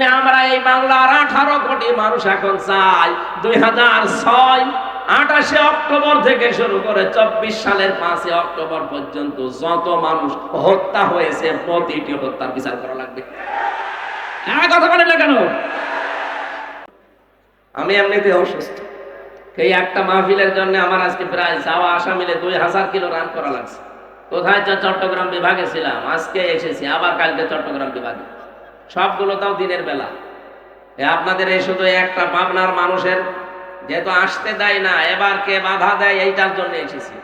জন্য আমরা এই বাংলার আঠারো কোটি মানুষ এখন চাই। দুই হাজার ছয়, আঠাশে অক্টোবর থেকে শুরু করে চব্বিশ সালের পাঁচই অক্টোবর পর্যন্ত যত মানুষ হত্যা হয়েছে, প্রতিটি হত্যার বিচার করা লাগবে। হ্যাঁ কথা কেন? আমি এমনিতে অসুস্থ। এই একটা মাহফিলের জন্য আমার আজকে প্রায় যাওয়া আসা মিলে দুই হাজার কিলো রান করা লাগছে। কোথায় চট্টগ্রাম বিভাগে ছিলাম, আজকে এসেছি, আবার কালকে চট্টগ্রাম বিভাগে। সবগুলো তাও দিনের বেলা। আপনাদের এই শুধু একটা পাবনার মানুষের, যেহেতু আসতে দেয় না, এবার কে বাধা দেয় এইটার জন্য এসেছি।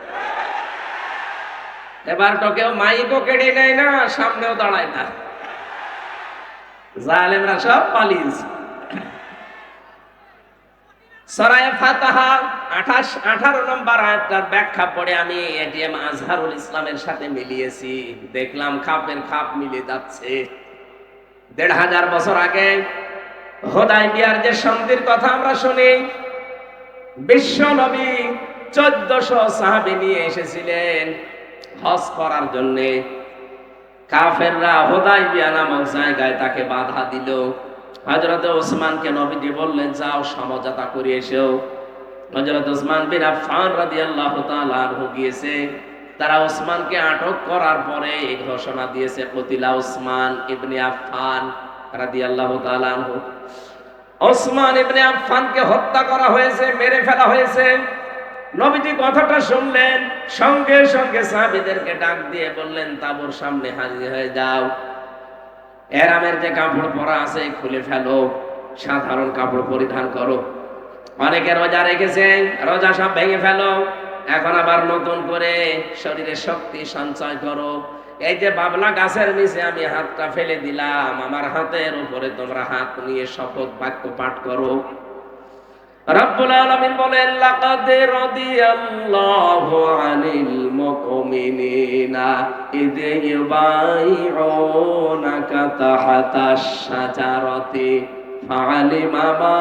এবার তো কেউ মাইকও কেড়ে নেয় না, সামনেও দাঁড়ায় না। জালেমরা সব পালিয়েছে সরায় ফাতাহা, আঠাশ, আঠারো নম্বর আয়াতটার ব্যাখ্যা পড়ে আমি এটিএম আজহারুল ইসলামের সাথে মিলিয়েছি। দেখলাম খাপের খাপ মিলে যাচ্ছে। দেড় হাজার বছর আগে হোদাই বিয়ার যে সন্ধির কথা আমরা শুনি, বিশ্ব নবী চোদ্দশো সাহাবি নিয়ে এসেছিলেন হজ করার জন্যে। কাফেররা হোদাই বিয়া নামক জায়গায় তাকে বাধা দিল। হজরত ওসমানকে নবীজি বললেন, যাও, সমঝোতা করে এসো। হজরত ওসমান বিন আফফান রাদিয়াল্লাহু তাআলা গিয়েছে। তারা ওসমানকে আটক করার পরে ঘোষণা দিয়েছে কতিলা ওসমান ইবনে আফফান রাদিয়াল্লাহু তাআলা আনহু। ওসমান ইবনে আফফানকে হত্যা করা হয়েছে, মেরে ফেলা হয়েছে। নবীজি কথাটা শুনলেন, সঙ্গে সঙ্গে সাহাবীদেরকে ডাক দিয়ে বললেন, তাবুর সামনে হাজির হয়ে যাও। এরামের যে কাপড় পরা আছে, খুলে ফেলো। সাধারণ কাপড় পরিধান করো। অনেকে রোজা রেখেছে, রোজা সব ভেঙে ফেলো। এখন আবার নতুন করে শরীরে শক্তি সঞ্চয় করো। এই যে বাবলা গাছের নিচে আমি হাতটা ফেলে দিলাম, আমার হাতের উপরে তোমরা হাত নিয়ে শপথ বাক্য পাঠ করো। রব্বুল বলেন, লাকাদ রাদিয়াল্লাহু আনিল ইউবাইউনাকা শাজারাতি ফাআলিমা মা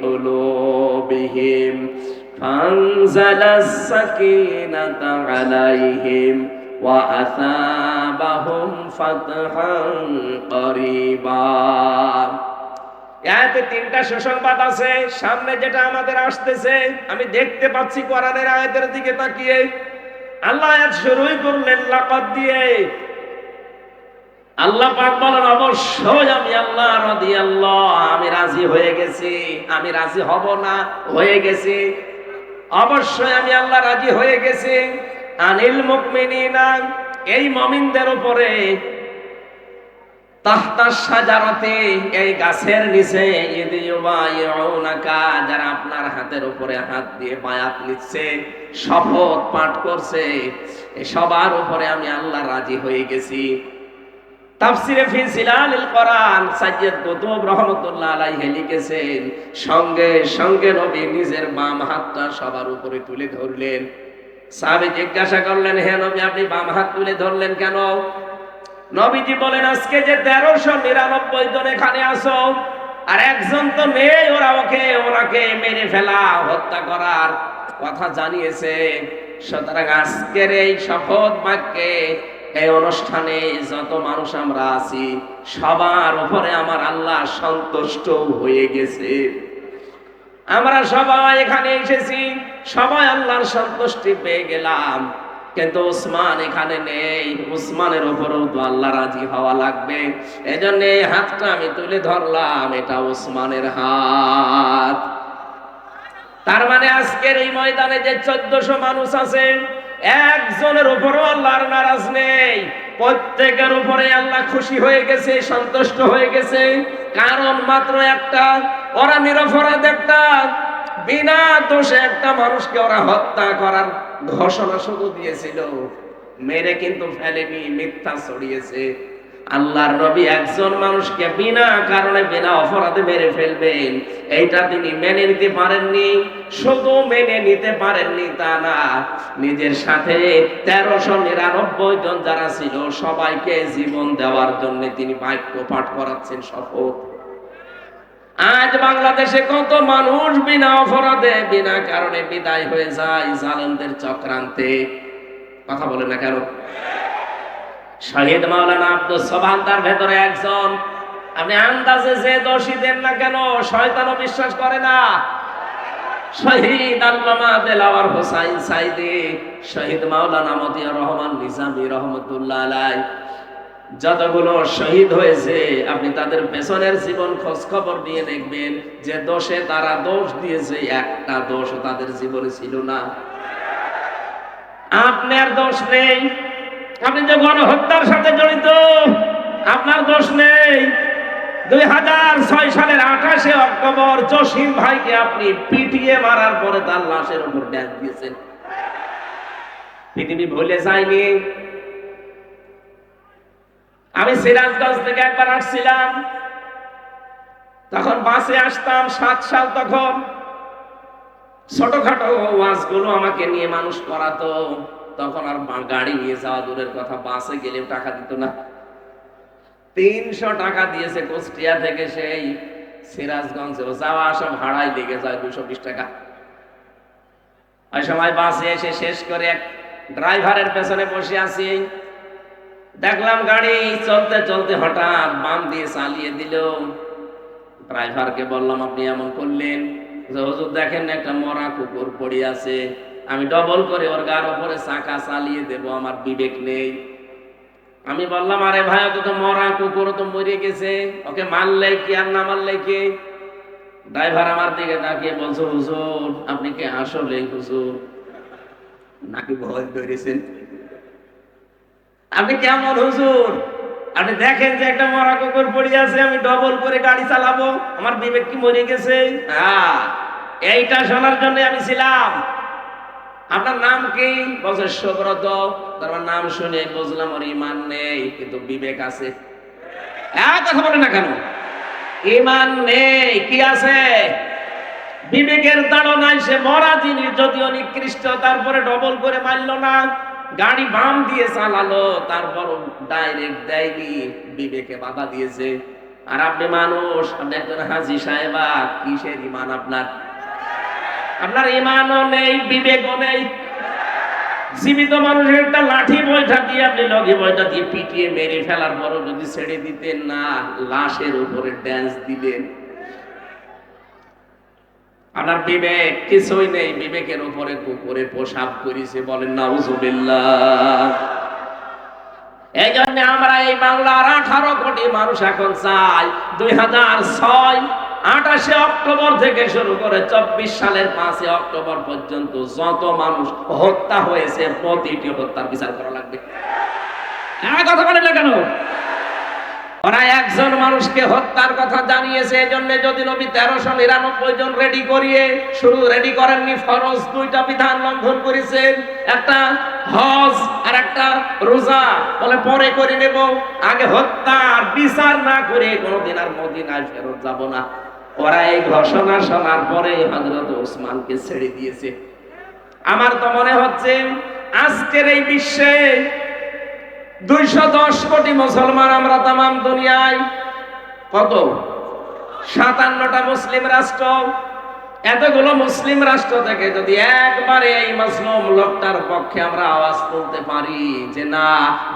কুলুবিহিম। ফানজালাস সাকিনাতা আলাইহিম وأثابهم فتحا قريبا এতে তিনটা সুসংবাদ আছে সামনে যেটা আমাদের আসতেছে আমি দেখতে পাচ্ছি কোরআনের আয়াতের দিকে তাকিয়ে আল্লাহ আয়াত শুরুই করলেন লাকাদ দিয়ে আল্লাহ পাক বলেন অবশ্যই আমি আল্লাহ রাদিয়াল্লাহ আমি রাজি হয়ে গেছি আমি রাজি হব না হয়ে গেছি অবশ্যই আমি আল্লাহ রাজি হয়ে গেছি। আনিল মুকমিনিনা, এই মমিনদের উপরে তাহতার সাজারতে এই গাছের নিচে যারা আপনার হাতের উপরে হাত দিয়ে বায়াত নিচ্ছে শপথ পাঠ করছে সবার উপরে আমি আল্লাহ রাজি হয়ে গেছি। তাফসিরে ফি কোরআন সাইয়্যিদ কুতুব রহমাতুল্লাহ আলাইহি লিখেছেন, সঙ্গে সঙ্গে নবী নিজের বাম হাতটা সবার উপরে তুলে ধরলেন। সাহাবী জিজ্ঞাসা করলেন, হে নবী, আপনি বাম হাত তুলে ধরলেন কেন? নবীজি বলেন, আজকে যে তেরোশো নিরানব্বই জন এখানে আসো আর একজন তো নেই ওরা ওকে, ওনাকে মেরে ফেলা, হত্যা করার কথা জানিয়েছে। সুতরাং আজকের এই শপথ বাক্যে এই অনুষ্ঠানে যত মানুষ আমরা আছি, সবার উপরে আমার আল্লাহ সন্তুষ্ট হয়ে গেছে। আমরা সবাই এখানে এসেছি, সবাই আল্লাহর সন্তুষ্টি পেয়ে গেলাম। কিন্তু উসমান এখানে নেই, উসমানের উপরেও তো আল্লাহ রাজি হওয়া লাগবে। এজন্য এই হাতটা আমি তুলে ধরলাম, এটা উসমানের হাত। তার মানে আজকের এই ময়দানে যে চোদ্দশো মানুষ আছে একজনের উপরও আল্লাহর নারাজ নেই। প্রত্যেকের উপরে আল্লাহ খুশি হয়ে গেছে, সন্তুষ্ট হয়ে গেছে। কারণ মাত্র একটা, ওরা নিরপরাধ একটা। বিনা দোষে একটা মানুষকে ওরা হত্যা করার ঘোষণা শুধু দিয়েছিল। মেরে কিন্তু ফেলেনি, মিথ্যা ছড়িয়েছে। আল্লাহর নবী একজন মানুষকে বিনা কারণে, বিনা অপরাধে মেরে ফেলবেন। এইটা তিনি মেনে নিতে পারেননি, শুধু মেনে নিতে পারেননি তা না, নিজের সাথে তেরোশো নিরানব্বই জন যারা ছিল, সবাইকে জীবন দেওয়ার জন্য তিনি বাক্য পাঠ করাচ্ছেন শপথ। আজ বাংলাদেশে কত মানুষ বিনা অপরাধে, বিনা কারণে বিদায় হয়ে যায় জালেমদের চক্রান্তে। কথা বলে না কেন? শহীদ মাওলানা আব্দুল সোবান তার ভেতরে একজন। আপনি আন্দাজে যে দোষী দেন না কেন, শয়তানও বিশ্বাস করে না। শহীদ আল্লামা দেলাওয়ার হোসাইন সাইদি, শহীদ মাওলানা মতিয়ার রহমান নিজামী রহমতুল্লাহ আলাই যতগুলো শহীদ হয়েছে, আপনি তাদের পেছনের জীবন খোঁজ খবর নিয়ে দেখবেন যে দোষে তারা দোষ দিয়েছে, একটা দোষ তাদের জীবনে ছিল না। আপনার দোষ নেই। আপনি যে গণহত্যার সাথে জড়িত, আপনার দোষ নেই। দুই হাজার ছয় সালের আঠাশে অক্টোবর জসিম ভাইকে আপনি পিটিয়ে মারার পরে তার লাশের উপর ড্যান্স দিয়েছেন। পৃথিবী ভুলে যায়নি। আমি সিরাজগঞ্জ থেকে একবার আসছিলাম। তখন বাসে আসতাম সাত সাল তখন। ছোটখাটো ওয়াজগুলো আমাকে নিয়ে মানুষ করাতো। তখন আর গাড়ি নিয়ে যাওয়া দূরের কথা, বাসে গেলেও টাকা দিত না। তিনশো টাকা দিয়েছে কুষ্টিয়া থেকে সেই সিরাজগঞ্জে। যাওয়া আসা ভাড়াই লেগে যায় দুশো বিশ টাকা। ওই সময় বাসে এসে শেষ করে এক ড্রাইভারের পেছনে বসে আছি। দেখলাম গাড়ি চলতে চলতে হঠাৎ বাম দিয়ে চালিয়ে দিল। ড্রাইভারকে বললাম, আপনি এমন করলেন যে হুজুর দেখেন একটা মরা কুকুর পড়ে আছে। আমি ডবল করে ওর গার উপরে চাকা চালিয়ে দেব আমার বিবেক নেই। আমি বললাম আরে ভাই ওকে তো মরা কুকুর তো মরে গেছে। ওকে মারলে কি আর না মারলে কি? ড্রাইভার আমার দিকে তাকিয়ে বলছো হুজুর আপনি কি আসলে হুজুর? নাকি ভয় ধরেছেন? আপনি কেমন হুজুর? আপনি দেখেন যে একটা মরা কুকুর পড়ে আছে আমি ডবল করে গাড়ি চালাবো। আমার বিবেক কি মরে গেছে? হ্যাঁ এইটা শোনার জন্য আমি ছিলাম। আপনার নাম কি? বলছে সুব্রত। তারপর নাম শুনে বুঝলাম ওর ইমান নেই, কিন্তু বিবেক আছে। কথা বলে না কেন? ইমান নেই, কি আছে? বিবেকের তাড়নায় সে মরা জিনিস যদিও নিকৃষ্ট, তারপরে ডবল করে মারলো না। গাড়ি বাম দিয়ে চালালো তারপর ডাইরেক্ট দেয়নি, বিবেকে বাধা দিয়েছে। আর আপনি মানুষ, আপনি একজন হাজি সাহেবা কিসের ইমান আপনার? আপনার ইমানও নেই, বিবেকও নেই। জীবিত মানুষের একটা লাঠি বইটা দিয়ে আপনি লগি বইটা দিয়ে পিটিয়ে মেরে ফেলার পরও যদি ছেড়ে দিতেন না, লাশের উপরে ড্যান্স দিলেন। আপনার বিবেক কিছুই নেই, বিবেকের উপরে কুকুরে পোশাক করেছে, বলেন, নাউজুবিল্লাহ। এই জন্য আমরা এই বাংলার আঠারো কোটি মানুষ এখন চাই, দুই হাজার ছয় আঠাশে অক্টোবর থেকে শুরু করে চব্বিশ সালের পাঁচই অক্টোবর পর্যন্ত যত মানুষ হত্যা হয়েছে, প্রতিটি হত্যার বিচার করা লাগবে। হ্যাঁ কথা বলেন না কেন? ওরা একজন মানুষকে হত্যার কথা জানিয়েছে এই জন্য যদি নবী তেরোশো নিরানব্বই জন রেডি করিয়ে শুরু রেডি করেননি, ফরজ দুইটা বিধান লঙ্ঘন করেছেন। একটা হজ আর একটা রোজা। বলে, পরে করে নেব। আগে হত্যার বিচার না করে কোনোদিন আর মদিনায় ফেরত যাব না। ওরা এই ঘোষণা শোনার পরে হজরত ওসমানকে ছেড়ে দিয়েছে। আমার তো মনে হচ্ছে আজকের এই বিশ্বে দুইশো দশ কোটি মুসলমান আমরা তাম দুনিয়ায়, কত? সাতান্নটা মুসলিম রাষ্ট্র। এতগুলো মুসলিম রাষ্ট্র থেকে যদি একবারে এই মুসলিম লোকটার পক্ষে আমরা আওয়াজ তুলতে পারি যে না,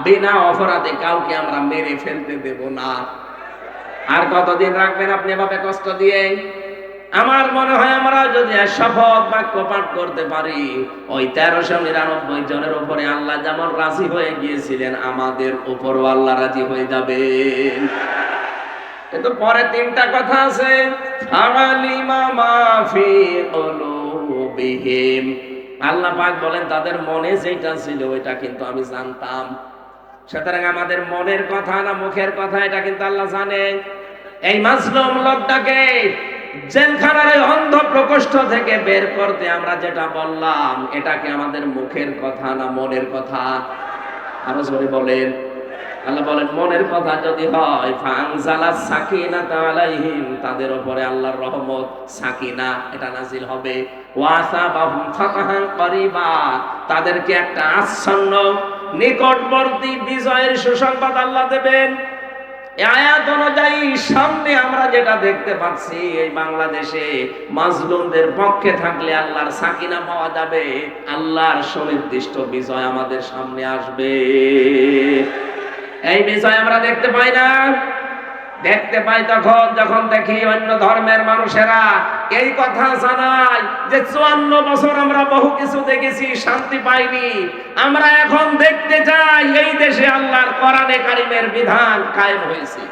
বিনা অপরাধে কাউকে আমরা মেরে ফেলতে দেব না। আর কতদিন রাখবেন আপনি এভাবে কষ্ট দিয়ে? আমার মনে হয় আমরা যদি শপথ বাক্য পাঠ করতে পারি, ওই তেরোশো নিরানব্বই জনের উপরে আল্লাহ যেমন রাজি হয়ে গিয়েছিলেন, আমাদের উপরও আল্লাহ রাজি হয়ে যাবেন। কিন্তু পরে তিনটা কথা আছে আল্লাহ পাক বলেন, তাদের মনে যেটা ছিল ওইটা কিন্তু আমি জানতাম। সুতরাং আমাদের মনের কথা না মুখের কথা, এটা কিন্তু আল্লাহ জানে। এই মাসলুম লোকটাকে জেলখানার অন্ধ প্রকোষ্ঠ থেকে বের করতে আমরা যেটা বললাম এটাকে আমাদের মুখের কথা না মনের কথা? আরও জোরে বলেন। আল্লাহ বলেন, মনের কথা যদি হয় ফাংজালা সাকিনা আলাইহিম, তাদের উপরে আল্লাহর রহমত সাকিনা, এটা নাজিল হবে। ওয়াসা বাহুম ফাতাহান করিবা, তাদেরকে একটা আচ্ছন্ন, নিকটবর্তী বিজয়ের সুসংবাদ আল্লাহ দেবেন। আয়াত অনুযায়ী সামনে আমরা যেটা দেখতে পাচ্ছি, এই বাংলাদেশে মাজলুমদের পক্ষে থাকলে আল্লাহর সাকিনা পাওয়া যাবে, আল্লাহর সুনির্দিষ্ট বিজয় আমাদের সামনে আসবে। এই বিষয় আমরা দেখতে পাই না। দেখতে পাই তখন, যখন দেখি অন্য ধর্মের মানুষেরা এই কথা জানায় যে চুয়ান্ন বছর আমরা বহু কিছু দেখেছি, শান্তি পাইনি। আমরা এখন দেখতে চাই এই দেশে আল্লাহর কোরআনে কারিমের বিধান কায়েম হয়েছে।